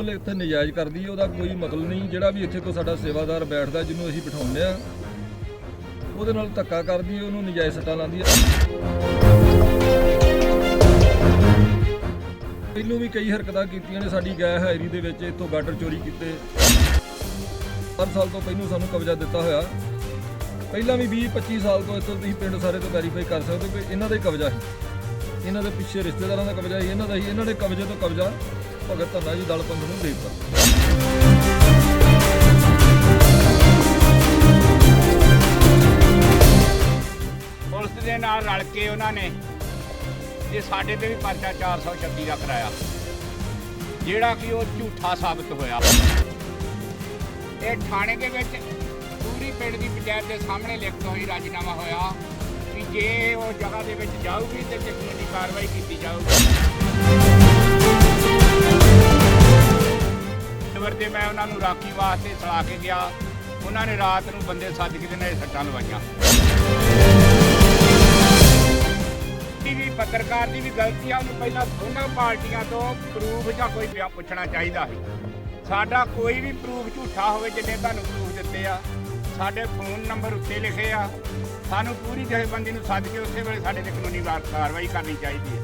ਬਿਲਕੁਲ ਇੱਥੇ ਨਜਾਇਜ਼ ਕਰਦੀ ਹੈ ਉਹਦਾ ਕੋਈ ਮਤਲਬ ਨਹੀਂ, ਜਿਹੜਾ ਵੀ ਇੱਥੇ ਕੋਈ ਸਾਡਾ ਸੇਵਾਦਾਰ ਬੈਠਦਾ ਜਿਹਨੂੰ ਅਸੀਂ ਬਿਠਾਉਂਦੇ ਆ ਉਹਦੇ ਨਾਲ ਧੱਕਾ ਕਰਦੀ ਹੈ, ਉਹਨੂੰ ਨਜਾਇਜ਼ ਸੱਟਾਂ ਲਾਉਂਦੀ ਹੈ। ਪਹਿਲੋਂ ਵੀ ਕਈ ਹਰਕਤਾਂ ਕੀਤੀਆਂ ਨੇ, ਸਾਡੀ ਗੈ ਹਾਇਰੀ ਦੇ ਵਿੱਚ ਇੱਥੋਂ ਗਾਟਰ ਚੋਰੀ ਕੀਤੇ। ਹਰ ਸਾਲ ਤੋਂ ਪਹਿਲੋਂ ਸਾਨੂੰ ਕਬਜ਼ਾ ਦਿੱਤਾ ਹੋਇਆ। ਪਹਿਲਾਂ ਵੀ 20 25 ਸਾਲ ਤੋਂ ਇੱਥੋਂ ਤੁਸੀਂ ਪਿੰਡ ਸਾਰੇ ਤੋਂ ਵੈਰੀਫਾਈ ਕਰ ਸਕਦੇ ਹੋ ਕਿ ਇਹਨਾਂ ਦਾ ਹੀ ਕਬਜ਼ਾ ਸੀ। ਇਹਨਾਂ ਦੇ ਪਿੱਛੇ ਰਿਸ਼ਤੇਦਾਰਾਂ ਦਾ ਕਬਜ਼ਾ ਸੀ, ਇਹਨਾਂ ਦਾ ਹੀ ਇਹਨਾਂ ਦੇ ਕਬਜ਼ੇ ਤੋਂ ਕਬਜ਼ਾ। ਭਗਤ ਧੰਨਾ ਜੀ, ਦਲ ਪੰਥ ਨੂੰ ਦੇ ਪੁਲਿਸ ਦੇ ਨਾਲ ਰਲ ਕੇ ਉਹਨਾਂ ਨੇ ਜੇ ਸਾਡੇ ਤੇ ਵੀ ਪਰਚਾ 436 ਦਾ ਕਰਾਇਆ। ਜਿਹੜਾ ਕਿ ਉਹ ਝੂਠਾ ਸਾਬਤ ਹੋਇਆ। ਇਹ ਥਾਣੇ ਦੇ ਵਿੱਚ ਪੂਰੀ ਪਿੰਡ ਦੀ ਪੰਚਾਇਤ ਦੇ ਸਾਹਮਣੇ ਲਿਖਤ ਹੋਈ ਰਾਜੀਨਾਮਾ ਹੋਇਆ ਕਿ ਜੇ ਉਹ ਜਗ੍ਹਾ ਦੇ ਵਿੱਚ ਜਾਊਗੀ ਤੇ ਦੀ ਕਾਰਵਾਈ ਕੀਤੀ ਜਾਊਗੀ। ਨੰਬਰ ਮੈਂ ਉਹਨਾਂ ਨੂੰ ਰਾਖੀ ਵਾਸਤੇ ਸਲਾ ਕੇ ਗਿਆ। ਉਹਨਾਂ ਨੇ ਰਾਤ ਨੂੰ ਬੰਦੇ ਸੱਦ ਕੇ ਤੇ ਸੱਟਾਂ ਲਵਾਈਆਂ। ਵੀ ਪੱਤਰਕਾਰ ਦੀ ਵੀ ਗਲਤੀ ਆ, ਉਹਨੂੰ ਪਹਿਲਾਂ ਦੋਨਾਂ ਪਾਰਟੀਆਂ ਤੋਂ ਪ੍ਰੂਫ ਜਾਂ ਕੋਈ ਬਿਆਨ ਪੁੱਛਣਾ ਚਾਹੀਦਾ ਸੀ। ਸਾਡਾ ਕੋਈ ਵੀ ਪ੍ਰੂਫ ਝੂਠਾ ਹੋਵੇ, ਜਿੰਨੇ ਤੁਹਾਨੂੰ ਪ੍ਰੂਫ ਦਿੱਤੇ ਆ, ਸਾਡੇ ਫੋਨ ਨੰਬਰ ਉੱਤੇ ਲਿਖੇ ਆ। ਸਾਨੂੰ ਪੂਰੀ ਜਥੇਬੰਦੀ ਨੂੰ ਸੱਦ ਕੇ ਉਸੇ ਵੇਲੇ ਸਾਡੇ ਤੇ ਕਾਨੂੰਨੀ ਕਾਰਵਾਈ ਕਰਨੀ ਚਾਹੀਦੀ ਹੈ।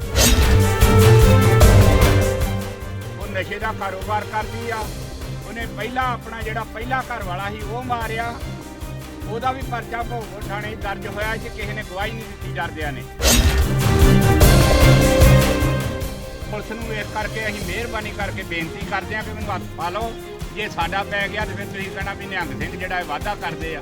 ਉਹ ਨਸ਼ੇ ਦਾ ਕਾਰੋਬਾਰ ਕਰਦੀ ਆ। ਉਹਨੇ ਪਹਿਲਾ ਆਪਣਾ ਜਿਹੜਾ ਪਹਿਲਾ ਘਰ ਵਾਲਾ ਸੀ, ਉਹ ਮਾਰਿਆ। ਉਹਦਾ ਵੀ ਪਰਚਾ ਭੋਗੋ ਥਾਣੇ ਦਰਜ ਹੋਇਆ ਸੀ, ਕਿਸੇ ਨੇ ਗਵਾਹੀ ਨਹੀਂ ਦਿੱਤੀ ਡਰਦਿਆਂ ਨੇ। ਪੁਲਿਸ ਨੂੰ ਇਸ ਕਰਕੇ ਅਸੀਂ ਮਿਹਰਬਾਨੀ ਕਰਕੇ ਬੇਨਤੀ ਕਰਦੇ ਹਾਂ ਕਿ ਮੈਨੂੰ ਹੱਥ ਪਾ ਲਓ। ਜੇ ਸਾਡਾ ਪੈ ਗਿਆ ਤੇ ਫਿਰ ਤੁਸੀਂ ਕਹਿਣਾ ਵੀ ਨਿਹੰਗ ਸਿੰਘ ਜਿਹੜਾ ਇਹ ਵਾਅਦਾ ਕਰਦੇ ਆ।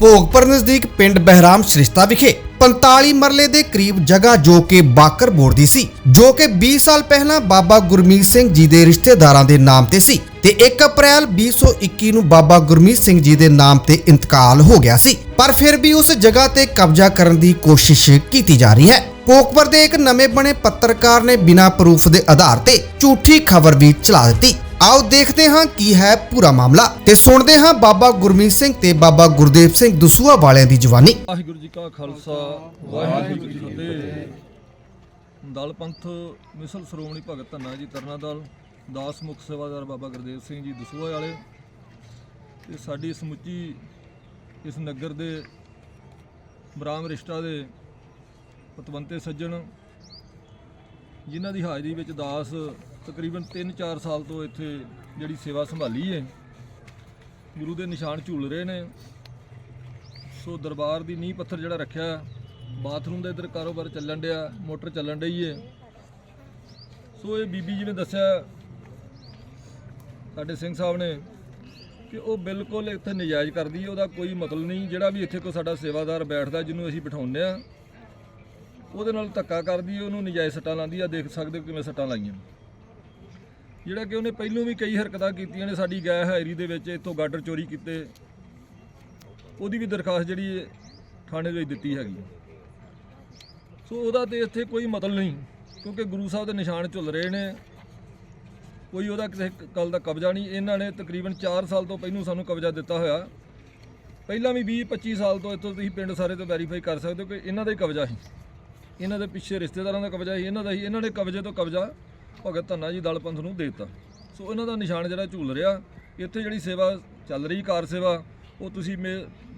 ਭੋਗਪੁਰ ਨਜ਼ਦੀਕ ਪਿੰਡ ਬਹਿਰਾਮ ਸ੍ਰਿਸ਼ਤਾ ਵਿਖੇ 45 ਮਰਲੇ ਦੇ ਕਰੀਬ ਜਗ੍ਹਾ ਜੋ ਕਿ ਬਾਕਰ ਬੋਰਡ ਦੀ ਸੀ, ਜੋ ਕਿ 20 ਸਾਲ ਪਹਿਲਾਂ ਬਾਬਾ ਗੁਰਮੀਤ ਸਿੰਘ ਜੀ ਦੇ ਰਿਸ਼ਤੇਦਾਰਾਂ ਦੇ ਨਾਮ ਤੇ ਸੀ ਤੇ 1 ਅਪ੍ਰੈਲ 2021 ਨੂੰ ਬਾਬਾ ਗੁਰਮੀਤ ਸਿੰਘ ਜੀ ਦੇ ਨਾਮ ਤੇ ਇੰਤਕਾਲ ਹੋ ਗਿਆ ਸੀ, ਪਰ ਫਿਰ ਵੀ ਉਸ ਜਗ੍ਹਾ ਤੇ ਕਬਜ਼ਾ ਕਰਨ ਦੀ ਕੋਸ਼ਿਸ਼ ਕੀਤੀ ਜਾ ਰਹੀ ਹੈ। ਕੋਕਬਰ ਦੇ ਇੱਕ ਨਵੇਂ ਬਣੇ ਪੱਤਰਕਾਰ ਨੇ ਬਿਨਾਂ ਪ੍ਰੂਫ ਦੇ ਆਧਾਰ ਤੇ ਝੂਠੀ ਖਬਰ ਵੀ ਚਲਾ ਦਿੱਤੀ। ਆਓ ਦੇਖਦੇ ਹਾਂ ਕੀ ਹੈ ਪੂਰਾ ਮਾਮਲਾ ਤੇ ਸੁਣਦੇ ਹਾਂ ਬਾਬਾ ਗੁਰਮੀਤ ਸਿੰਘ ਤੇ ਬਾਬਾ ਗੁਰਦੇਵ ਸਿੰਘ ਦਸੂਆ ਵਾਲਿਆਂ ਦੀ ਜਵਾਨੀ। ਵਾਹਿਗੁਰੂ ਜੀ ਕਾ ਖਾਲਸਾ, ਵਾਹਿਗੁਰੂ ਜੀ ਕੀ ਫਤਿਹ। ਦਲ ਪੰਥ ਮਿਸਲ ਸ਼੍ਰੋਮਣੀ ਭਗਤ ਧੰਨਾ ਜੀ ਤਰਨਾ ਦਲ, ਦਾਸ ਮੁਖ ਸੇਵਾਦਾਰ ਬਾਬਾ ਗੁਰਦੇਵ ਸਿੰਘ ਜੀ ਦਸੂਹਾ ਵਾਲੇ। ਤੇ ਸਾਡੀ ਸਮੁੱਚੀ ਇਸ ਨਗਰ ਦੇ ਬਰਾਮ ਰਿਸ਼ਤਾ ਦੇ ਪਤਵੰਤੇ ਸੱਜਣ, ਜਿਨ੍ਹਾਂ ਦੀ ਹਾਜ਼ਰੀ ਵਿੱਚ ਦਾਸ ਤਕਰੀਬਨ 3-4 ਸਾਲ ਤੋਂ ਇੱਥੇ ਜਿਹੜੀ ਸੇਵਾ ਸੰਭਾਲੀ ਹੈ ਗੁਰੂ ਦੇ ਨਿਸ਼ਾਨ ਝੂਲ ਰਹੇ ਨੇ। ਸੋ ਦਰਬਾਰ ਦੀ ਨੀਂਹ ਪੱਥਰ ਜਿਹੜਾ ਰੱਖਿਆ, ਬਾਥਰੂਮ ਦਾ ਇਧਰ ਕਾਰੋਬਾਰ ਚੱਲਣ ਡਿਆ, ਮੋਟਰ ਚੱਲਣ ਡਈ ਏ। ਸੋ ਇਹ ਬੀਬੀ ਜੀ ਨੇ ਦੱਸਿਆ ਸਾਡੇ ਸਿੰਘ ਸਾਹਿਬ ਨੇ ਕਿ ਉਹ ਬਿਲਕੁਲ ਇੱਥੇ ਨਜਾਇਜ਼ ਕਰਦੀ ਹੈ ਉਹਦਾ ਕੋਈ ਮਤਲਬ ਨਹੀਂ। ਜਿਹੜਾ ਵੀ ਇੱਥੇ ਕੋਈ ਸਾਡਾ ਸੇਵਾਦਾਰ ਬੈਠਦਾ, ਜਿਹਨੂੰ ਅਸੀਂ ਬਿਠਾਉਂਦੇ ਆ, ਉਹਦੇ ਨਾਲ ਧੱਕਾ ਕਰਦੀ ਹੈ ਉਹਨੂੰ ਨਜਾਇਜ਼ ਸੱਟਾਂ ਲਾਉਂਦੀ ਆ। ਦੇਖ ਸਕਦੇ ਹੋ ਕਿਵੇਂ ਸੱਟਾਂ ਲਾਈਆਂ ਜਿਹੜਾ ਕਿ ਉਹਨੇ ਪਹਿਲੋਂ ਵੀ ਕਈ ਹਰਕਤਾਂ ਕੀਤੀਆਂ ਨੇ ਸਾਡੀ ਗੈ ਹਾਇਰੀ ਦੇ ਵਿੱਚ, ਇੱਥੋਂ ਗਾਡਰ ਚੋਰੀ ਕੀਤੇ। ਉਹਦੀ ਵੀ ਦਰਖਾਸਤ ਜਿਹੜੀ ਥਾਣੇ ਵਿੱਚ ਦਿੱਤੀ ਹੈਗੀ। ਸੋ ਉਹਦਾ ਤੇ ਇੱਥੇ ਕੋਈ ਮਤਲਬ ਨਹੀਂ, ਕਿਉਂਕਿ ਗੁਰੂ ਸਾਹਿਬ ਦੇ ਨਿਸ਼ਾਨ ਝੁੱਲ ਰਹੇ ਨੇ। ਕੋਈ ਉਹਦਾ ਕਿਸੇ ਕੱਲ ਦਾ ਕਬਜ਼ਾ ਨਹੀਂ। ਇਹਨਾਂ ਨੇ ਤਕਰੀਬਨ 4 ਸਾਲ ਤੋਂ ਪਹਿਲੋਂ ਸਾਨੂੰ ਕਬਜ਼ਾ ਦਿੱਤਾ ਹੋਇਆ। ਪਹਿਲਾਂ ਵੀ 20 25 ਸਾਲ ਤੋਂ ਇੱਥੋਂ ਤੁਸੀਂ ਪਿੰਡ ਸਾਰੇ ਤੋਂ ਵੈਰੀਫਾਈ ਕਰ ਸਕਦੇ ਹੋ ਕਿ ਇਹਨਾਂ ਦਾ ਹੀ ਕਬਜ਼ਾ ਸੀ। ਇਹਨਾਂ ਦੇ ਪਿੱਛੇ ਰਿਸ਼ਤੇਦਾਰਾਂ ਦਾ ਕਬਜ਼ਾ ਸੀ, ਇਹਨਾਂ ਦਾ ਹੀ, ਇਹਨਾਂ ਨੇ ਕਬਜ਼ੇ ਤੋਂ ਕਬਜ਼ਾ। ਭਗਤ ਧੰਨਾ ਜੀ ਦਲ ਪੰਥ ਨੂੰ ਦੇ ਦਿੱਤਾ। ਸੋ ਇਹਨਾਂ ਦਾ ਨਿਸ਼ਾਨ ਜਿਹੜਾ ਝੂਲ ਰਿਹਾ, ਇੱਥੇ ਜਿਹੜੀ ਸੇਵਾ ਚੱਲ ਰਹੀ, ਕਾਰ ਸੇਵਾ, ਉਹ ਤੁਸੀਂ ਮੇ,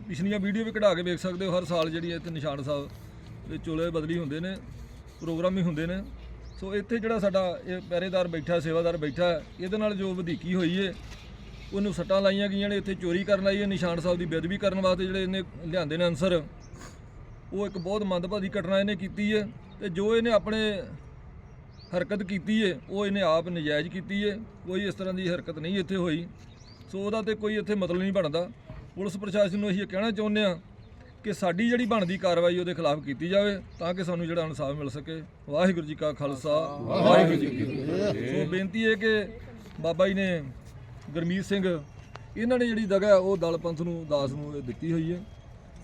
ਪਿਛਲੀਆਂ ਵੀਡੀਓ ਵੀ ਕਢਾ ਕੇ ਵੇਖ ਸਕਦੇ ਹੋ, ਹਰ ਸਾਲ ਜਿਹੜੀ ਇੱਥੇ ਨਿਸ਼ਾਨ ਸਾਹਿਬ ਦੇ ਚੋਲੇ ਬਦਲੀ ਹੁੰਦੇ ਨੇ, ਪ੍ਰੋਗਰਾਮ ਵੀ ਹੁੰਦੇ ਨੇ। ਸੋ ਇੱਥੇ ਜਿਹੜਾ ਸਾਡਾ ਇਹ ਪਹਿਰੇਦਾਰ ਬੈਠਾ, ਸੇਵਾਦਾਰ ਬੈਠਾ, ਇਹਦੇ ਨਾਲ ਜੋ ਵਧੀਕੀ ਹੋਈ ਏ, ਉਹਨੂੰ ਸੱਟਾਂ ਲਾਈਆਂ ਗਈਆਂ ਨੇ, ਇੱਥੇ ਚੋਰੀ ਕਰਨ ਆਈ ਹੈ ਨਿਸ਼ਾਨ ਸਾਹਿਬ ਦੀ ਬੇਅਦਬੀ ਕਰਨ ਵਾਸਤੇ ਜਿਹੜੇ ਇਹਨੇ ਲਿਆਂਦੇ ਨੇ ਅਨਸਰ ਉਹ ਇੱਕ ਬਹੁਤ ਮੰਦਭਾਗੀ ਘਟਨਾ ਇਹਨੇ ਕੀਤੀ ਹੈ ਤੇ ਜੋ ਇਹਨੇ ਆਪਣੇ ਹਰਕਤ ਕੀਤੀ ਹੈ ਉਹ ਇਹਨੇ ਆਪ ਨਜਾਇਜ਼ ਕੀਤੀ ਹੈ ਕੋਈ ਇਸ ਤਰ੍ਹਾਂ ਦੀ ਹਰਕਤ ਨਹੀਂ ਇੱਥੇ ਹੋਈ। ਸੋ ਉਹਦਾ ਤੇ ਕੋਈ ਇੱਥੇ ਮਤਲਬ ਨਹੀਂ ਬਣਦਾ। ਪੁਲਿਸ ਪ੍ਰਸ਼ਾਸਨ ਨੂੰ ਅਸੀਂ ਇਹ ਕਹਿਣਾ ਚਾਹੁੰਦੇ ਹਾਂ ਕਿ ਸਾਡੀ ਜਿਹੜੀ ਬਣਦੀ ਕਾਰਵਾਈ ਉਹਦੇ ਖਿਲਾਫ ਕੀਤੀ ਜਾਵੇ ਤਾਂ ਕਿ ਸਾਨੂੰ ਜਿਹੜਾ ਇਨਸਾਫ ਮਿਲ ਸਕੇ। ਵਾਹਿਗੁਰੂ ਜੀ ਕਾ ਖਾਲਸਾ, ਵਾਹਿਗੁਰੂ ਜੀ ਕੀ ਫਤਿਹ। ਸੋ ਬੇਨਤੀ ਹੈ ਕਿ ਬਾਬਾ ਜੀ ਨੇ ਗੁਰਮੀਤ ਸਿੰਘ, ਇਹਨਾਂ ਨੇ ਜਿਹੜੀ ਜਗ੍ਹਾ ਉਹ ਦਲ ਪੰਥ ਨੂੰ, ਦਾਸ ਨੂੰ ਦਿੱਤੀ ਹੋਈ ਹੈ।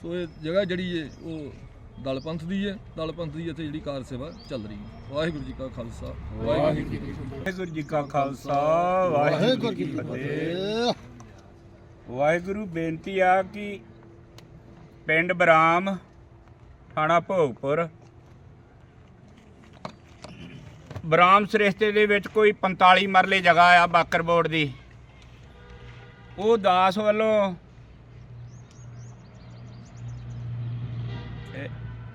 ਸੋ ਇਹ ਜਗ੍ਹਾ ਜਿਹੜੀ ਹੈ ਉਹ ਦਲ ਪੰਥ ਦੀ ਹੈ ਦਲ ਪੰਥ ਦੀ ਇੱਥੇ ਜਿਹੜੀ ਕਾਰ ਸੇਵਾ ਚੱਲ ਰਹੀ ਹੈ। ਵਾਹਿਗੁਰੂ ਜੀ ਕਾ ਖਾਲਸਾ ਵਾਹਿਗੁਰੂ ਜੀ ਕੀ ਫਤਿਹ। ਵਾਹਿਗੁਰੂ ਜੀ ਕਾ ਖਾਲਸਾ ਵਾਹਿਗੁਰੂ ਜੀ ਕੀ ਫਤਿਹ। ਵਾਹਿਗੁਰੂ ਬੇਨਤੀ ਆ ਕਿ ਪਿੰਡ ਬਰਾਮ ਥਾਣਾ ਭੋਗਪੁਰ ਬਰਾਮ ਸ੍ਰਿਸ਼ਤੇ ਦੇ ਵਿੱਚ ਕੋਈ 45 ਮਰਲੇ ਜਗ੍ਹਾ ਆ ਬਾਕਰ ਬੋਰਡ ਦੀ। ਉਹ ਦਾਸ ਵੱਲੋਂ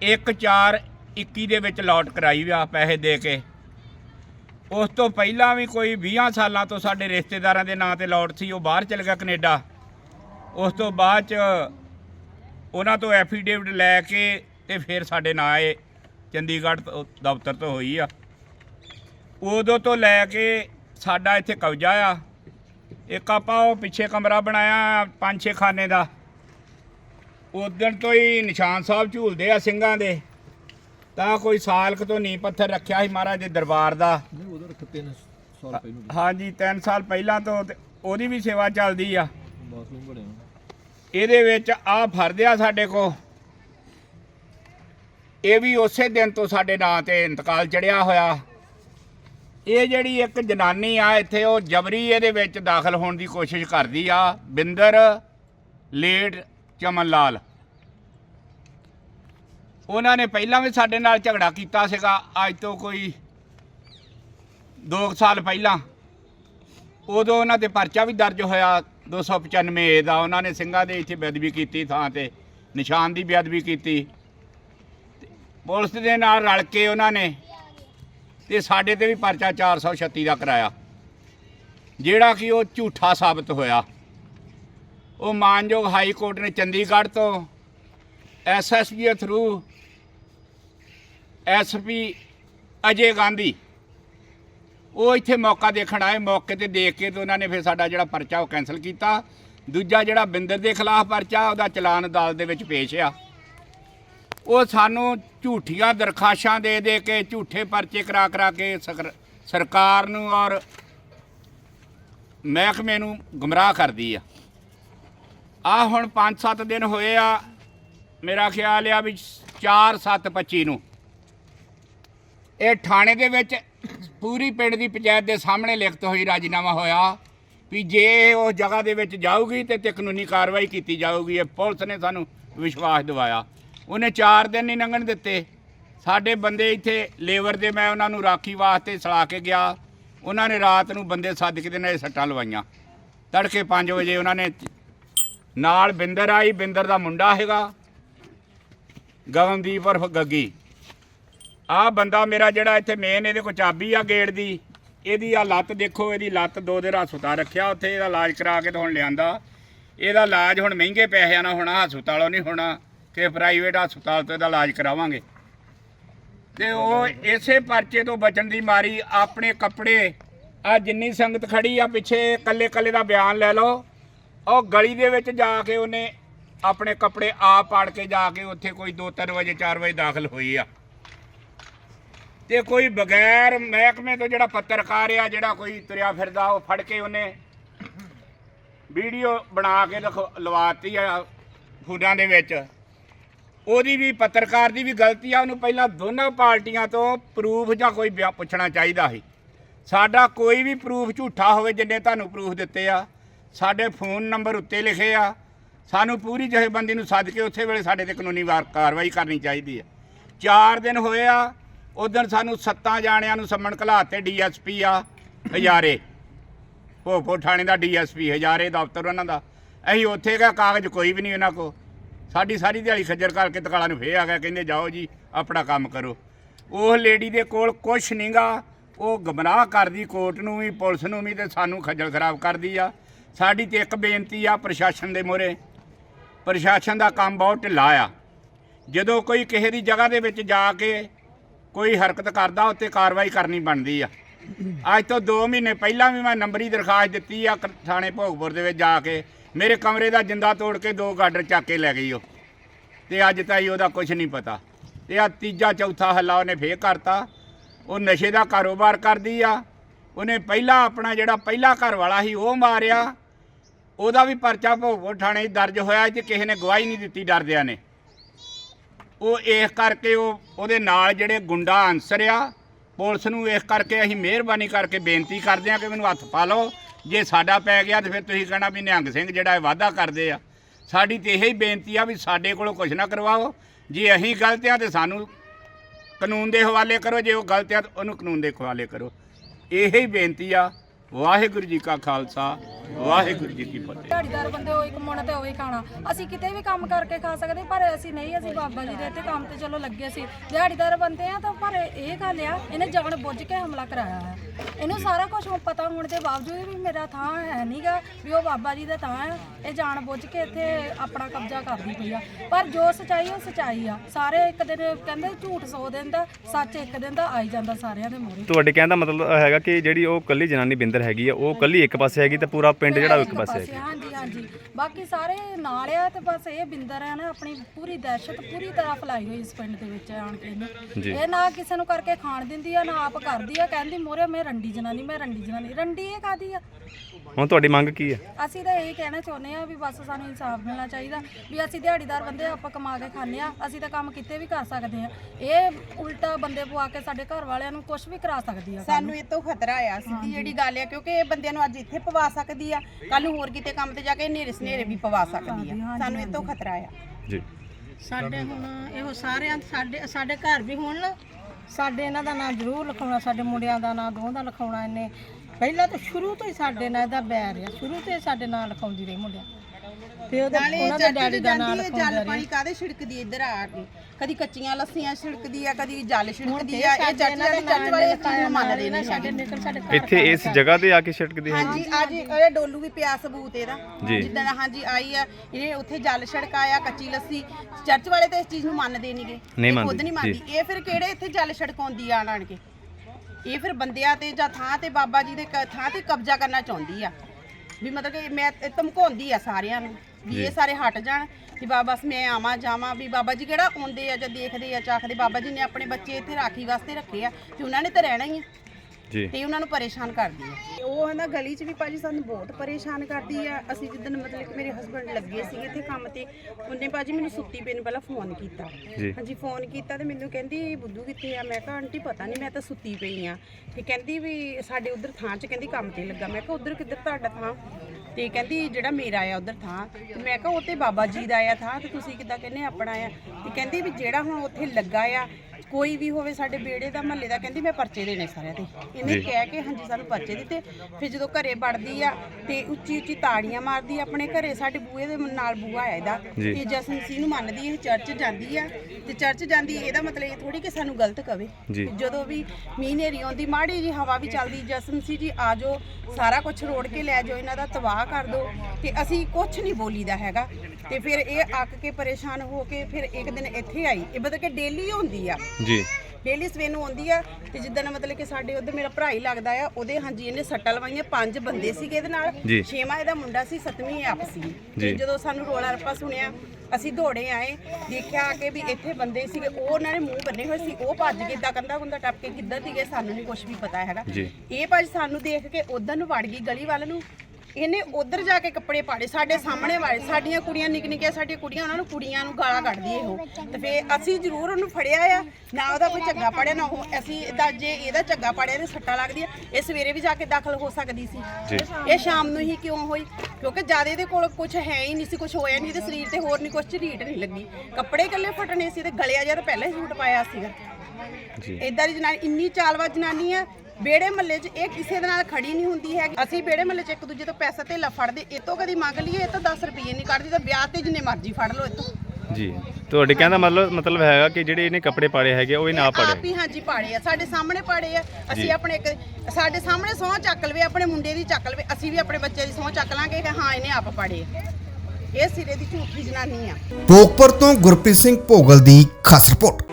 1 4 21 ਦੇ ਵਿੱਚ ਲੋਟ ਕਰਾਈ ਵਿਆ ਪੈਸੇ ਦੇ ਕੇ। ਉਸ ਤੋਂ ਪਹਿਲਾਂ ਵੀ ਕੋਈ 20 ਸਾਲਾਂ ਤੋਂ ਸਾਡੇ ਰਿਸ਼ਤੇਦਾਰਾਂ ਦੇ ਨਾਂ ਤੇ ਲੋਟ ਸੀ, ਉਹ ਬਾਹਰ ਚਲ ਗਿਆ ਕੈਨੇਡਾ। ਉਸ ਤੋਂ ਬਾਅਦ ਚ ਉਹਨਾਂ ਤੋਂ ਐਫੀਡੇਵਿਟ ਲੈ ਕੇ ਤੇ ਫਿਰ ਸਾਡੇ ਨਾਂ ਇਹ ਚੰਡੀਗੜ੍ਹ ਦਫ਼ਤਰ ਤੋਂ ਹੋਈ ਆ। ਉਦੋਂ ਤੋਂ ਲੈ ਕੇ ਸਾਡਾ ਇੱਥੇ ਕਬਜ਼ਾ ਆ। ਇੱਕ ਆਪਾਂ ਉਹ ਪਿੱਛੇ ਕਮਰਾ ਬਣਾਇਆ, ਪੰਜ ਛੇ ਖਾਨੇ ਦਾ। ਉਦੋਂ ਤੋਂ ਹੀ ਨਿਸ਼ਾਨ ਸਾਹਿਬ ਝੂਲਦੇ ਆ ਸਿੰਘਾਂ ਦੇ। ਤਾਂ ਕੋਈ ਸਾਲ ਕੁ ਤੋਂ ਨੀ ਪੱਥਰ ਰੱਖਿਆ ਸੀ ਮਹਾਰਾਜ ਦੇ ਦਰਬਾਰ ਦਾ। ਨਹੀਂ 3 ਸਾਲ ਪਹਿਲਾਂ। ਹਾਂਜੀ 3 ਸਾਲ ਪਹਿਲਾਂ ਤੋਂ ਤੇ ਉਹਦੀ ਵੀ ਸੇਵਾ ਚੱਲਦੀ ਆ। ਬਾਥਰੂਮ ਬਣਿਆ ਇਹਦੇ ਵਿੱਚ ਆ ਫਰਦਿਆ ਸਾਡੇ ਕੋ ਇਹ ਵੀ ਉਸੇ ਦਿਨ ਤੋਂ ਸਾਡੇ ਨਾਂ ਤੇ ਇੰਤਕਾਲ ਚੜਿਆ ਹੋਇਆ। ਇਹ ਜਿਹੜੀ ਇੱਕ ਜਨਾਨੀ ਆ ਇੱਥੇ ਉਹ ਜਬਰੀ ਇਹਦੇ ਵਿੱਚ ਦਾਖਲ ਹੋਣ ਦੀ ਕੋਸ਼ਿਸ਼ ਕਰਦੀ ਆ। ਬਿੰਦਰ ਲੇਟ ਚਮਨ ਲਾਲ ਉਹਨਾਂ ਨੇ ਪਹਿਲਾਂ ਵੀ ਸਾਡੇ ਨਾਲ ਝਗੜਾ ਕੀਤਾ ਸੀਗਾ। ਅੱਜ ਤੋਂ ਕੋਈ 2 ਸਾਲ ਪਹਿਲਾਂ। ਉਦੋਂ ਉਹਨਾਂ ਤੇ ਪਰਚਾ ਵੀ ਦਰਜ ਹੋਇਆ 295 ਏ ਦਾ। ਉਹਨਾਂ ਨੇ ਸਿੰਘਾਂ ਦੇ ਇੱਥੇ ਬੇਅਦਬੀ ਕੀਤੀ, ਥਾਂ ਤੇ ਨਿਸ਼ਾਨ ਦੀ ਬੇਅਦਬੀ ਕੀਤੀ। ਤੇ ਪੁਲਿਸ ਦੇ ਨਾਲ ਰਲ ਕੇ ਉਹਨਾਂ ਨੇ ਤੇ ਸਾਡੇ ਤੇ ਵੀ ਪਰਚਾ 436 ਦਾ ਕਰਾਇਆ, ਜਿਹੜਾ ਕਿ ਉਹ ਝੂਠਾ ਸਾਬਤ ਹੋਇਆ। ਉਹ ਮਾਨਯੋਗ ਹਾਈ ਕੋਰਟ ਨੇ ਚੰਡੀਗੜ੍ਹ ਤੋਂ ਐਸਐਸਪੀ ਦੇ ਥਰੂ ਐਸਪੀ ਅਜੇ ਗਾਂਧੀ। ਉਹ ਇੱਥੇ ਮੌਕਾ ਦੇਖਣ ਆਏ, ਮੌਕੇ ਤੇ ਦੇਖ ਕੇ ਤੇ ਉਹਨਾਂ ਨੇ ਫਿਰ ਸਾਡਾ ਜਿਹੜਾ ਪਰਚਾ ਉਹ ਕੈਨਸਲ ਕੀਤਾ। ਦੂਜਾ ਜਿਹੜਾ ਬਿੰਦਰ ਦੇ ਖਿਲਾਫ ਪਰਚਾ, ਉਹਦਾ ਚਲਾਨ ਅਦਾਲਤ ਦੇ ਵਿੱਚ ਪੇਸ਼ ਆ। ਉਹ ਸਾਨੂੰ ਝੂਠੀਆਂ ਦਰਖਾਸ਼ਾਂ ਦੇ ਦੇ ਕੇ, ਝੂਠੇ ਪਰਚੇ ਕਰਾ ਕਰਾ ਕੇ ਸਕਰ- ਸਰਕਾਰ ਨੂੰ ਔਰ ਮਹਿਕਮੇ ਨੂੰ ਗੁੰਮਰਾਹ ਕਰਦੀ ਆ। ਆ ਹੁਣ 5-7 ਦਿਨ ਹੋਏ ਆ, ਮੇਰਾ ਖਿਆਲ ਆ ਵੀ 4-7-25 ਨੂੰ। ਇਹ ਥਾਣੇ ਦੇ ਵਿੱਚ ਪੂਰੀ ਪਿੰਡ ਦੀ ਪੰਚਾਇਤ ਦੇ ਸਾਹਮਣੇ ਲਿਖਤ ਹੋਈ ਰਾਜੀਨਾਮਾ ਹੋਇਆ ਵੀ ਜੇ ਉਹ ਜਗ੍ਹਾ ਦੇ ਵਿੱਚ ਜਾਊਗੀ ਤੇ ਤੇ ਕਾਨੂੰਨੀ ਕਾਰਵਾਈ ਕੀਤੀ ਜਾਊਗੀ, ਇਹ ਪੁਲਿਸ ਨੇ ਸਾਨੂੰ ਵਿਸ਼ਵਾਸ ਦਿਵਾਇਆ। ਉਹਨੇ 4 ਦਿਨ ਨਹੀਂ ਲੰਘਣ ਦਿੱਤੇ। ਸਾਡੇ ਬੰਦੇ ਇੱਥੇ ਲੇਬਰ ਦੇ, ਮੈਂ ਉਹਨਾਂ ਨੂੰ ਰਾਖੀ ਵਾਸਤੇ ਸਲਾ ਕੇ ਗਿਆ। ਉਹਨਾਂ ਨੇ ਰਾਤ ਨੂੰ ਬੰਦੇ ਸੱਦ ਕੇ ਤੇ ਨਾਲ ਸੱਟਾਂ ਲਵਾਈਆਂ। ਤੜਕੇ 5 ਵਜੇ ਉਹਨਾਂ ਨੇ ਨਾਲ ਬਿੰਦਰ ਆਈ, ਬਿੰਦਰ ਦਾ ਮੁੰਡਾ ਹੈਗਾ, ਗਗਨਦੀਪ ਉਰਫ ਗੱਗੀ। ਆ ਬੰਦਾ ਮੇਰਾ ਜਿਹੜਾ ਇੱਥੇ ਮੇਨ ਇਹਦੇ ਕੋਲ ਚਾਬੀ ਆ ਗੇਟ ਦੀ। ਇਹਦੀ ਆ ਲੱਤ ਦੇਖੋ, ਇਹਦੀ ਲੱਤ ਦੋ ਦਿਨ ਹਸਪਤਾਲ ਰੱਖਿਆ ਉੱਥੇ, ਇਹਦਾ ਇਲਾਜ ਕਰਾ ਕੇ ਤੇ ਹੁਣ ਲਿਆਂਦਾ। ਇਹਦਾ ਇਲਾਜ ਹੁਣ ਮਹਿੰਗੇ ਪੈਸਿਆਂ ਨਾਲ ਹੋਣਾ, ਹਸਪਤਾਲੋਂ ਨਹੀਂ ਹੋਣਾ, ਕਿ ਪ੍ਰਾਈਵੇਟ ਹਸਪਤਾਲ ਤੋਂ ਇਹਦਾ ਇਲਾਜ ਕਰਾਵਾਂਗੇ। ਤੇ ਉਹ ਇਸੇ ਪਰਚੇ ਤੋਂ ਬਚਣ ਦੀ ਮਾਰੀ, ਆਪਣੇ ਕੱਪੜੇ ਆ ਜਿੰਨੀ ਸੰਗਤ ਖੜੀ ਆ, ਪਿੱਛੇ ਕੱਲੇ ਕੱਲੇ ਦਾ ਬਿਆਨ ਲੈ ਲਓ। ਉਹ ਗਲੀ ਦੇ ਵਿੱਚ ਜਾ ਕੇ ਉਹਨੇ ਆਪਣੇ ਕੱਪੜੇ ਆਪ ਪਾੜ ਕੇ ਜਾ ਕੇ ਉੱਥੇ ਕੋਈ 2-3 ਵਜੇ 4 ਵਜੇ ਦਾਖਲ ਹੋਈ ਆ। ਤੇ ਕੋਈ ਬਗੈਰ ਮਹਿਕਮੇ ਤੋਂ ਜਿਹੜਾ ਪੱਤਰਕਾਰ ਆ, ਜਿਹੜਾ ਕੋਈ ਤੁਰਿਆ ਫਿਰਦਾ, ਉਹ ਫੜ ਕੇ ਉਹਨੇ ਵੀਡੀਓ ਬਣਾ ਕੇ ਲਖ- ਲਵਾਤੀ ਆ ਫੂਡਾਂ ਦੇ ਵਿੱਚ। ਉਹਦੀ ਵੀ ਪੱਤਰਕਾਰ ਦੀ ਵੀ ਗਲਤੀ ਆ, ਉਹਨੂੰ ਪਹਿਲਾਂ ਦੋਨਾਂ ਪਾਰਟੀਆਂ ਤੋਂ ਪ੍ਰੂਫ ਜਾਂ ਕੋਈ ਬਿਆ- ਪੁੱਛਣਾ ਚਾਹੀਦਾ ਸੀ। ਸਾਡਾ ਕੋਈ ਵੀ ਪ੍ਰੂਫ ਝੂਠਾ ਹੋਵੇ, ਜਿੰਨੇ ਤੁਹਾਨੂੰ ਪ੍ਰੂਫ ਦਿੱਤੇ ਆ। ਸਾਡੇ ਫੋਨ ਨੰਬਰ ਉੱਤੇ ਲਿਖੇ ਆ। ਸਾਨੂੰ ਪੂਰੀ ਜਥੇਬੰਦੀ ਨੂੰ ਸੱਦ ਕੇ ਉੱਥੇ ਵੇਲੇ ਸਾਡੇ ਤੇ ਕਾਨੂੰਨੀ ਵਾਰ ਕਾਰਵਾਈ ਕਰਨੀ ਚਾਹੀਦੀ ਆ ਚਾਰ ਦਿਨ ਹੋਏ ਆ ਉਦੋਂ ਸਾਨੂੰ ਸੱਤਾਂ ਜਾਣਿਆਂ ਨੂੰ ਸੰਮਣ ਘਲਾਤੇ ਡੀਐਸਪੀ ਆ, ਹਜ਼ਾਰੇ। ਭੋਪੋ ਥਾਣੇ ਦਾ ਡੀਐਸਪੀ, ਹਜ਼ਾਰੇ ਦਫ਼ਤਰ ਉਹਨਾਂ ਦਾ। ਅਸੀਂ ਉੱਥੇ ਗਏ ਕਾਗਜ਼ ਕੋਈ ਵੀ ਨਹੀਂ ਉਹਨਾਂ ਕੋ ਸਾਡੀ ਸਾਰੀ ਦਿਹਾੜੀ ਖੱਜਰ ਕਰਕੇ ਤਕਾਲਾ ਨੂੰ ਫੇਰ ਆ ਗਿਆ, ਕਹਿੰਦੇ ਜਾਓ ਜੀ, ਆਪਣਾ ਕੰਮ ਕਰੋ। ਉਹ ਲੇਡੀ ਦੇ ਕੋਲ ਕੁਛ ਨਹੀਂਗਾ ਉਹ ਗਮਰਾਹ ਕਰਦੀ, ਕੋਰਟ ਨੂੰ ਵੀ, ਪੁਲਿਸ ਨੂੰ ਵੀ ਤੇ ਸਾਨੂੰ ਖੱਜਲ ਖਰਾਬ ਕਰਦੀ ਆ। ਸਾਡੀ ਤੇ ਇੱਕ ਬੇਨਤੀ ਆ ਪ੍ਰਸ਼ਾਸਨ ਦੇ ਮੋਰੇ ਪ੍ਰਸ਼ਾਸਨ ਦਾ ਕੰਮ ਬਹੁਤ ਢਿੱਲਾ ਆ। ਜਦੋਂ ਕੋਈ ਕਿਸੇ ਦੀ ਜਗ੍ਹਾ ਦੇ ਵਿੱਚ ਜਾ ਕੇ ਕੋਈ ਹਰਕਤ ਕਰਦਾ, ਉੱਤੇ ਕਾਰਵਾਈ ਕਰਨੀ ਬਣਦੀ ਆ। ਅੱਜ ਤੋਂ 2 ਮਹੀਨੇ ਪਹਿਲਾਂ ਵੀ ਮੈਂ ਨੰਬਰੀ ਦਰਖਾਸਤ ਦਿੱਤੀ ਆ ਕ- ਥਾਣੇ ਭੋਗਪੁਰ ਦੇ ਵਿੱਚ ਜਾ ਕੇ। ਮੇਰੇ ਕਮਰੇ ਦਾ ਜਿੰਦਾ ਤੋੜ ਕੇ ਦੋ ਗਾਡਰ ਚੱਕ ਕੇ ਲੈ ਗਈ ਉਹ। ਤੇ ਅੱਜ ਤਾਈ ਉਹਦਾ ਕੁਝ ਨਹੀਂ ਪਤਾ। ਤੇ ਆ ਤੀਜਾ, ਚੌਥਾ ਹੱਲਾ ਉਹਨੇ ਫੇਰ ਕਰਤਾ। ਉਹ ਨਸ਼ੇ ਦਾ ਕਾਰੋਬਾਰ ਕਰਦੀ ਆ। ਉਹਨੇ ਪਹਿਲਾਂ ਆਪਣਾ ਜਿਹੜਾ ਪਹਿਲਾ ਘਰ ਵਾਲਾ ਸੀ, ਉਹ ਮਾਰਿਆ। ਉਹਦਾ ਵੀ ਪਰਚਾ ਭੋਗਪੁਰ ਥਾਣੇ 'ਚ ਦਰਜ ਹੋਇਆ ਤੇ ਕਿਸੇ ਨੇ ਗਵਾਹੀ ਨਹੀਂ ਦਿੱਤੀ ਡਰਦਿਆਂ ਨੇ। ਉਹ ਇਸ ਕਰਕੇ ਉਹ, ਉਹਦੇ ਨਾਲ ਜਿਹੜੇ ਗੁੰਡਾ ਅਨਸਰ ਆ ਪੁਲਿਸ ਨੂੰ ਇਸ ਕਰਕੇ ਅਸੀਂ ਮਿਹਰਬਾਨੀ ਕਰਕੇ ਬੇਨਤੀ ਕਰਦੇ ਆ ਕਿ ਮੈਨੂੰ ਹੱਥ ਪਾ ਲਓ। ਜੇ ਸਾਡਾ ਪੈ ਗਿਆ ਤੇ ਫਿਰ ਤੁਸੀਂ ਕਹਿਣਾ ਵੀ ਨਿਹੰਗ ਸਿੰਘ ਜਿਹੜਾ ਇਹ ਵਾਅਦਾ ਕਰਦੇ ਆ। ਸਾਡੀ ਤੇ ਇਹੀ ਬੇਨਤੀ ਆ ਵੀ ਸਾਡੇ ਕੋਲੋਂ ਕੁਝ ਨਾ ਕਰਵਾਓ। ਜੇ ਅਸੀਂ ਗਲਤ ਆ ਤੇ ਸਾਨੂੰ ਕਾਨੂੰਨ ਦੇ ਹਵਾਲੇ ਕਰੋ, ਜੇ ਉਹ ਗਲਤ ਆ ਤਾਂ ਉਹਨੂੰ ਕਾਨੂੰਨ ਦੇ ਹਵਾਲੇ ਕਰੋ। ਇਹ ਹੀ ਬੇਨਤੀ ਆ ਵਾਹਿਗੁਰੂ ਜੀ ਕਾ ਖਾਲਸਾ ਵਾਹਿਗੁਰੂ ਜੀ ਕੀ ਫਤਿਹ। ਦਿਹਾੜੀਦਾਰ ਬੰਦੇ ਹੋਈ ਕਮਾਉਣਾ ਤੇ ਉਹੀ ਖਾਣਾ। ਅਸੀਂ ਕਿਤੇ ਵੀ ਕੰਮ ਕਰਕੇ ਖਾ ਸਕਦੇ ਪਰ ਅਸੀਂ ਨਹੀਂ ਅਸੀਂ ਬਾਬਾ ਜੀ ਦੇ ਇੱਥੇ ਕੰਮ ਤੇ ਚਲੋ ਲੱਗੇ ਸੀ। ਦਿਹਾੜੀਦਾਰ ਬੰਦੇ ਆ ਤਾਂ ਪਰ ਇਹ ਗੱਲ ਆ ਇਹਨੇ ਜਾਣ ਬੁੱਝ ਕੇ ਹਮਲਾ ਕਰਾਇਆ ਹੈ। ਇਹਨੂੰ ਸਾਰਾ ਕੁਝ ਪਤਾ ਹੋਣ ਦੇ ਬਾਵਜੂਦ ਵੀ ਮੇਰਾ ਥਾਂ ਹੈ ਨਹੀਂਗਾ ਵੀ ਉਹ ਬਾਬਾ ਜੀ ਦਾ ਥਾਂ ਹੈ। ਇਹ ਜਾਣ ਬੁੱਝ ਕੇ ਇੱਥੇ ਆਪਣਾ ਕਬਜ਼ਾ ਕਰਦੀ ਪਈ ਆ। ਪਰ ਜੋ ਸਚਾਈ ਉਹ ਸਚਾਈ ਆ। ਸਾਰੇ ਇੱਕ ਦਿਨ ਕਹਿੰਦੇ ਝੂਠ ਸੌ ਦਿਨ ਦਾ ਸੱਚ ਇੱਕ ਦਿਨ ਦਾ ਆਈ ਜਾਂਦਾ ਸਾਰਿਆਂ ਦੇ ਮੂਹਰੇ। ਤੁਹਾਡੇ ਕਹਿਣ ਦਾ ਮਤਲਬ ਹੈਗਾ ਕਿ ਜਿਹੜੀ ਉਹ ਕੱਲੀ ਜਨਾਨੀ ਬਿੰਦਰ ਹੈਗੀ ਆ ਉਹ ਕੱਲੀ ਇੱਕ ਪਾਸੇ ਹੈਗੀ ਤੇ ਪੂਰਾ ਪਿੰਡ ਜਿਹੜਾ ਉਹ ਇੱਕ ਪਾਸੇ ਹੈਗਾ। ਹਾਂਜੀ ਹਾਂਜੀ। ਬਾਕੀ ਸਾਰੇ ਨਾਲ ਆ ਤੇ ਬਸ ਇਹ ਬਿੰਦਰ ਆ ਨਾ ਆਪਣੀ ਪੂਰੀ ਦਹਿਸ਼ਤ ਪੂਰੀ ਤਰ੍ਹਾਂ ਫੈਲਾਈ ਹੋਈ ਇਸ ਪਿੰਡ ਦੇ ਵਿੱਚ ਆਣ ਕੇ ਜੀ। ਇਹ ਨਾ ਕਿਸੇ ਨੂੰ ਕਰਕੇ ਖਾਣ ਦਿੰਦੀ ਆ ਨਾ ਆਪ ਕਰਦੀ ਆ ਕਹਿੰਦੀ ਮੋਰੇ ਮੈਂ ਰੰਡੀ ਜਨਾਨੀ ਮੈਂ ਰੰਡੀ ਜਨਾਨੀ। ਰੰਡੀ ਇਹ ਕਾਦੀ ਆ? ਹੁਣ ਤੁਹਾਡੀ ਮੰਗ ਕੀ ਹੈ ਅਸੀਂ ਤਾਂ ਇਹ ਕਹਿਣਾ ਚਾਹੁੰਦੇ ਆ ਵੀ ਬਸ ਸਾਨੂੰ ਇਨਸਾਫ ਮਿਲਣਾ ਚਾਹੀਦਾ ਵੀ ਅਸੀਂ ਦਿਹਾੜੀਦਾਰ ਬੰਦੇ ਆ, ਆਪਾਂ ਕਮਾ ਕੇ ਖਾਂਦੇ ਆ ਅਸੀਂ ਤਾਂ ਕੰਮ ਕਿਤੇ ਵੀ ਕਰ ਸਕਦੇ ਆ। ਇਹ ਉਲਟਾ ਬੰਦੇ ਪਵਾ ਕੇ ਸਾਡੇ ਘਰ ਵਾਲਿਆਂ ਨੂੰ ਕੁਝ ਵੀ ਕਰਾ ਸਕਦੀ ਆ ਸਾਨੂੰ ਇਹ ਤੋਂ ਖਤਰਾ ਆ ਸਿੱਧੀ ਜਿਹੜੀ ਗੱਲ ਆ ਕਿਉਂਕਿ ਇਹ ਬੰਦਿਆਂ ਨੂੰ ਅੱਜ ਇੱਥੇ ਪਵਾ ਸਕਦੀ ਆ। ਕੱਲ ਨੂੰ ਹੋਰ ਕਿਤੇ ਕੰਮ ਤੇ ਜਾ ਕੇ ਨੇਰੇ ਸਨੇਰੇ ਵੀ ਪਵਾ ਸਕਦੀ ਆ। ਸਾਨੂੰ ਇਹ ਤੋਂ ਖਤਰਾ ਆ। ਜੀ। ਸਾਡੇ ਹੁਣ ਇਹੋ ਸਾਰਿਆਂ ਸਾਡੇ ਸਾਡੇ ਘਰ ਵੀ ਹੋਣ ਨਾ ਸਾਡੇ ਇਹਨਾਂ ਦਾ ਨਾਂ ਜ਼ਰੂਰ ਲਿਖਾਉਣਾ ਸਾਡੇ ਮੁੰਡਿਆਂ ਦਾ ਨਾਂ ਦੋਹਾਂ ਦਾ ਲਿਖਾਉਣਾ ਇਹਨੇ। ਪਹਿਲਾਂ ਤਾਂ ਸ਼ੁਰੂ ਤੋਂ ਹੀ ਸਾਡੇ ਨਾਲ ਇਹਦਾ ਬੈਰ ਆ ਸ਼ੁਰੂ ਤੋਂ ਹੀ ਸਾਡੇ ਨਾਂ ਲਿਖਾਉਂਦੀ ਰਹੀ ਮੁੰਡਿਆਂ। ਤੇ ਉਹਦੇ ਨਾਲੇ ਉਹਨਾਂ ਦੇ ਚਰਚ ਡੈਡੀ ਦਾ ਨਾਂ ਜਾਂਦੀ ਹੈ ਜਲ ਪਾਣੀ ਕਾਦੇ ਛਿੜਕਦੀ ਇੱਧਰ ਆ ਕੇ? ਕਦੀ ਕੱਚੀਆਂ ਲੱਸੀਆਂ ਛਿੜਕਦੀ ਆ ਕਦੀ ਜਲ ਛਿੜਕਦੀ ਤੇ ਆ ਇਹ ਸਾਡੇ ਚਰਚ ਇਹਨਾਂ ਦੇ ਚਰਚ ਵਾਲੇ ਇਸ ਚੀਜ਼ ਨੂੰ ਮੰਨਦੇ ਨਹੀਂ ਨਹੀਂ ਸਾਡੇ ਹੈਗੇ। ਨਿਕਲ ਸਾਡੇ ਘਰ ਇੱਥੇ ਇਸ ਜਗ੍ਹਾ ਤੇ ਆ ਕੇ ਛਿੜਕਦੀ ਹੈ। ਹਾਂਜੀ ਅੱਜ ਇਹ ਡੋਲੂ ਵੀ ਪਿਆ ਸਬੂਤ ਇਹਦਾ। ਜੀ। ਜਿੱਦਾਂ ਹਾਂਜੀ ਆਈ ਆ ਇਹਨੇ ਉੱਥੇ ਜਲ ਛੜਕਾਇਆ ਕੱਚੀ ਲੱਸੀ। ਚਰਚ ਵਾਲੇ ਤਾਂ ਇਸ ਚੀਜ਼ ਨੂੰ ਮੰਨਦੇ ਨਹੀਂਗੇ ਨਹੀਂ ਖੁਦ ਮੰਨਦੇ, ਨਹੀਂ ਮੰਨਦੀ ਇਹ ਫਿਰ ਕਿਹੜੇ ਇੱਥੇ ਜਲ ਛੜਕਾਉਂਦੀ ਆ ਆਣ ਆਣ ਕੇ? ਇਹ ਫਿਰ ਬੰਦਿਆਂ ਤੇ ਜਾਂ ਥਾਂ ਤੇ ਬਾਬਾ ਜੀ ਦੇ ਕ- ਥਾਂ ਤੇ ਕਬਜ਼ਾ ਕਰਨਾ ਚਾਹੁੰਦੀ ਆ। ਵੀ ਮਤਲਬ ਕਿ ਮੈਂ ਇਹ ਧਮਕਾਉਂਦੀ ਆ ਸਾਰਿਆਂ ਨੂੰ। ਵੀ ਇਹ ਸਾਰੇ ਹਟ ਜਾਣ ਵੀ ਬਾਬਾ ਬਸ ਮੈਂ ਆਵਾਂ ਜਾਵਾਂ। ਵੀ ਬਾਬਾ ਜੀ ਕਿਹੜਾ ਆਉਂਦੇ ਆ ਜਾਂ ਦੇਖਦੇ ਆ ਚਾਖਦੇ ਬਾਬਾ ਜੀ ਨੇ ਆਪਣੇ ਬੱਚੇ ਇੱਥੇ ਰਾਖੀ ਵਾਸਤੇ ਰੱਖੇ ਆ ਤੇ ਉਹਨਾਂ ਨੇ ਤਾਂ ਰਹਿਣਾ ਹੀ ਆ। ਜੀ। ਤੇ ਉਹਨਾਂ ਨੂੰ ਪਰੇਸ਼ਾਨ ਕਰਦੀ ਹੈ ਉਹ ਹੈ ਨਾ ਗਲੀ 'ਚ ਵੀ ਭਾਜੀ ਸਾਨੂੰ ਬਹੁਤ ਪਰੇਸ਼ਾਨ ਕਰਦੀ ਆ। ਅਸੀਂ ਜਿੱਦਣ ਮਤਲਬ ਕਿ ਮੇਰੇ ਹਸਬੰਡ ਲੱਗੇ ਸੀਗੇ ਇੱਥੇ ਕੰਮ ਤੇ ਉਹਨੇ ਭਾਜੀ ਮੈਨੂੰ ਸੁੱਤੀ ਪਈ ਨੂੰ ਪਹਿਲਾਂ ਫੋਨ ਕੀਤਾ। ਜੀ। ਹਾਂਜੀ ਫੋਨ ਕੀਤਾ ਤੇ ਮੈਨੂੰ ਕਹਿੰਦੀ ਬੁੱਧੂ ਕਿੱਥੇ ਆ? ਮੈਂ ਕਿਹਾ ਆਂਟੀ ਪਤਾ ਨਹੀਂ ਮੈਂ ਤਾਂ ਸੁੱਤੀ ਪਈ ਆ। ਤੇ ਕਹਿੰਦੀ ਵੀ ਸਾਡੇ ਉਧਰ ਥਾਂ 'ਚ ਕਹਿੰਦੀ ਕੰਮ ਤੇ ਲੱਗਾ। ਮੈਂ ਕਿਹਾ ਉਧਰ ਕਿੱਧਰ ਤੁਹਾਡਾ ਥਾਂ? ਤੇ ਕਹਿੰਦੀ ਜਿਹੜਾ ਮੇਰਾ ਆ ਉਧਰ ਥਾਂ, ਤੇ ਮੈਂ ਕਿਹਾ ਉਹ ਤੇ ਬਾਬਾ ਜੀ ਦਾ ਆ ਥਾਂ, ਤੇ ਤੁਸੀਂ ਕਿੱਦਾਂ ਕਹਿੰਦੇ ਆਪਣਾ ਆ। ਤੇ ਕਹਿੰਦੀ ਵੀ ਜਿਹੜਾ ਹੁਣ ਉੱਥੇ ਲੱਗਾ ਆ ਕੋਈ ਵੀ ਹੋਵੇ ਸਾਡੇ ਬੇੜੇ ਦਾ ਮਹੱਲੇ ਦਾ ਕਹਿੰਦੀ ਮੈਂ ਪਰਚੇ ਦੇਣੇ ਸਾਰਿਆਂ ਤੇ ਇਹਨੇ। ਕਹਿ ਕੇ ਹਾਂਜੀ ਸਾਨੂੰ ਪਰਚੇ ਦਿੱਤੇ। ਫਿਰ ਜਦੋਂ ਘਰੇ ਵੜਦੀ ਆ ਤੇ ਉੱਚੀ ਉੱਚੀ ਤਾੜੀਆਂ ਮਾਰਦੀ ਆ ਆਪਣੇ ਘਰੇ ਸਾਡੇ ਬੂਹੇ ਦੇ ਨਾਲ ਬੂਹਾ ਆ ਇਹਦਾ। ਤੇ ਜਸਨ ਸੀ ਨੂੰ ਮੰਨਦੀ ਇਹ ਚਰਚ ਜਾਂਦੀ ਆ। ਤੇ ਚਰਚ ਜਾਂਦੀ ਇਹਦਾ ਮਤਲਬ ਇਹ ਥੋੜੀ ਕਿ ਸਾਨੂੰ ਗਲਤ ਕਵੇ। ਜਦੋਂ ਵੀ ਮੀਂਹ ਨੇਰੀ ਆਉਂਦੀ ਮਾੜੀ ਜੀ ਹਵਾ ਵੀ ਚੱਲਦੀ ਜਸਨ ਸੀ ਜੀ ਆ ਜਾਓ ਸਾਰਾ ਕੁਝ ਰੋੜ ਕੇ ਲੈ ਜਾਓ ਇਹਨਾਂ ਦਾ ਤਬਾਹ ਕਰ ਦਿਓ। ਤੇ ਅਸੀਂ ਕੁਝ ਨਹੀਂ ਬੋਲੀਦਾ ਹੈਗਾ। ਤੇ ਫਿਰ ਇਹ ਅੱਕ ਕੇ ਪਰੇਸ਼ਾਨ ਹੋ ਕੇ ਫਿਰ ਇੱਕ ਦਿਨ ਇੱਥੇ ਆਈ। ਇਹ ਮਤਲਬ ਕਿ ਡੇਲੀ ਹੁੰਦੀ ਆ। ਜੀ ਡੇਲੀ ਸਵੇਰ ਨੂੰ ਆਉਂਦੀ ਆ ਤੇ ਜਿੱਦਣ ਮਤਲਬ ਕਿ ਸਾਡੇ ਉਧਰ ਮੇਰਾ ਭਰਾ ਹੀ ਲੱਗਦਾ ਆ ਉਹਦੇ ਹਾਂਜੀ ਇਹਨੇ ਸੱਟਾਂ ਲਵਾਈਆਂ ਪੰਜ ਬੰਦੇ ਸੀਗੇ ਇਹਦੇ ਨਾਲ ਜੀ। ਛੇਵਾਂ ਇਹਦਾ ਮੁੰਡਾ ਸੀ ਸੱਤਵੀਂ ਆਪ ਸੀ ਜੀ। ਜਦੋਂ ਸਾਨੂੰ ਰੋਲਾ ਰੱਪਾ ਸੁਣਿਆ ਅਸੀਂ ਦੌੜੇ ਆਏ ਦੇਖਿਆ ਆ ਕੇ ਵੀ ਇੱਥੇ ਬੰਦੇ ਸੀਗੇ ਉਹ ਉਹਨਾਂ ਨੇ ਮੂੰਹ ਬੰਨੇ ਹੋਏ ਸੀ ਉਹ ਭੱਜ ਕੇ ਇਦਾਂ ਕੰਦਾ ਕੁੰਦਾ ਟੱਪ ਕੇ ਕਿੱਧਰ ਦੀ ਗਏ ਸਾਨੂੰ ਨਹੀਂ ਕੁਝ ਵੀ ਪਤਾ ਹੈਗਾ ਜੀ। ਇਹ ਭਾਜੀ ਸਾਨੂੰ ਦੇਖ ਕੇ ਉਧਰ ਨੂੰ ਵੜ ਗਈ ਗਲੀ ਵੱਲ ਨੂੰ ਇਹਨੇ ਉਧਰ ਜਾ ਕੇ ਕੱਪੜੇ ਪਾੜੇ ਸਾਡੇ ਸਾਹਮਣੇ ਵਾਲੇ ਸਾਡੀਆਂ ਕੁੜੀਆਂ ਨਿੱਕ ਨਿੱਕੀਆਂ ਸਾਡੀਆਂ ਕੁੜੀਆਂ ਉਹਨਾਂ ਨੂੰ ਕੁੜੀਆਂ ਨੂੰ ਗਾਲਾਂ ਕੱਢਦੀ ਇਹੋ ਤੇ ਫੇ ਅਸੀਂ ਜ਼ਰੂਰ ਉਹਨੂੰ ਫੜਿਆ ਆ ਨਾ ਉਹਦਾ ਕੋਈ ਝੱਗਾ ਪੜਿਆ ਨਾ ਉਹ ਅਸੀਂ ਇਹਦਾ ਜੇ ਇਹਦਾ ਝੱਗਾ ਪੜਿਆ ਤੇ ਸੱਟਾ ਲੱਗਦੀ ਆ ਇਹ ਸਵੇਰੇ ਵੀ ਜਾ ਕੇ ਦਾਖਲ ਹੋ ਸਕਦੀ ਸੀ। ਇਹ ਸ਼ਾਮ ਨੂੰ ਹੀ ਕਿਉਂ ਹੋਈ? ਕਿਉਂਕਿ ਜ਼ਿਆਦਾ ਇਹਦੇ ਕੋਲ ਕੁਝ ਹੈ ਹੀ ਨਹੀਂ ਸੀ ਕੁਝ ਹੋਇਆ ਨਹੀਂ ਤੇ ਸਰੀਰ ਤੇ ਹੋਰ ਨਹੀਂ ਕੁਝ ਢੀਟ ਨਹੀਂ ਲੱਗੀ। ਕੱਪੜੇ ਇਕੱਲੇ ਫਟਣੇ ਸੀ ਤੇ ਗਲਿਆ ਤਾਂ ਪਹਿਲਾਂ ਹੀ ਸੂਟ ਪਾਇਆ ਸੀਗਾ। ਜੀ। ਇਦਾਂ ਦੀ ਜਨਾਨੀ ਇੰਨੀ ਚਾਲਬਾਜ਼ ਜਨਾਨੀ ਆ ਬੇੜੇ ਮੱਲੇ 'ਚ ਇਹ ਕਿਸੇ ਦੇ ਨਾਲ ਖੜੀ ਨਹੀਂ ਹੁੰਦੀ ਹੈਗੀ। ਅਸੀਂ ਬੇੜੇ ਮੱਲੇ 'ਚ ਇੱਕ ਦੂਜੇ ਤੋਂ ਪੈਸਾ ਤੇ ਫੜਦੇ ਇਹ ਤੋਂ ਕਦੀ ਮੰਗ ਲਈਏ ਇਹ ਤਾਂ 10 ਰੁਪਏ ਨਹੀਂ ਕੱਢਦੀ ਤਾਂ ਵਿਆਹ ਤੇ ਜਿੰਨੇ ਮਰਜ਼ੀ ਫੜ ਲਓ ਇਹ ਤੋਂ। ਜੀ। ਤੁਹਾਡੇ ਕਹਿਣ ਦਾ ਮਤਲਬ ਮਤਲਬ ਹੈਗਾ ਕਿ ਜਿਹੜੇ ਇਹਨੇ ਕੱਪੜੇ ਪਾੜੇ ਹੈਗੇ ਉਹ ਇਹ ਨਾ ਆਪ ਪਾੜੇ। ਹੀ ਹਾਂਜੀ ਪਾੜੇ ਆ ਸਾਡੇ ਸਾਹਮਣੇ ਪਾੜੇ ਆ। ਜੀ। ਅਸੀਂ ਆਪਣੇ ਇੱਕ ਸਾਡੇ ਸਾਹਮਣੇ ਸਹੁੰ ਚੱਕ ਲਵੇ ਆਪਣੇ ਮੁੰਡੇ ਦੀ ਚੱਕ ਲਵੇ ਅਸੀਂ ਵੀ ਆਪਣੇ ਬੱਚੇ ਦੀ ਸਹੁੰ ਚੱਕ ਲਾਂਗੇ ਕਿ ਹਾਂ ਇਹਨੇ ਆਪ ਪਾੜੇ ਆ। ਇਹ ਸਿਰੇ ਦੀ ਝੂਠੀ ਜਨਾਨੀ ਆ। ਭੋਗਪੁਰ ਤੋਂ ਗੁਰਪ੍ਰੀਤ ਸਿੰਘ ਭੋਗਲ ਦੀ ਖਾਸ ਰਿਪੋਰਟ।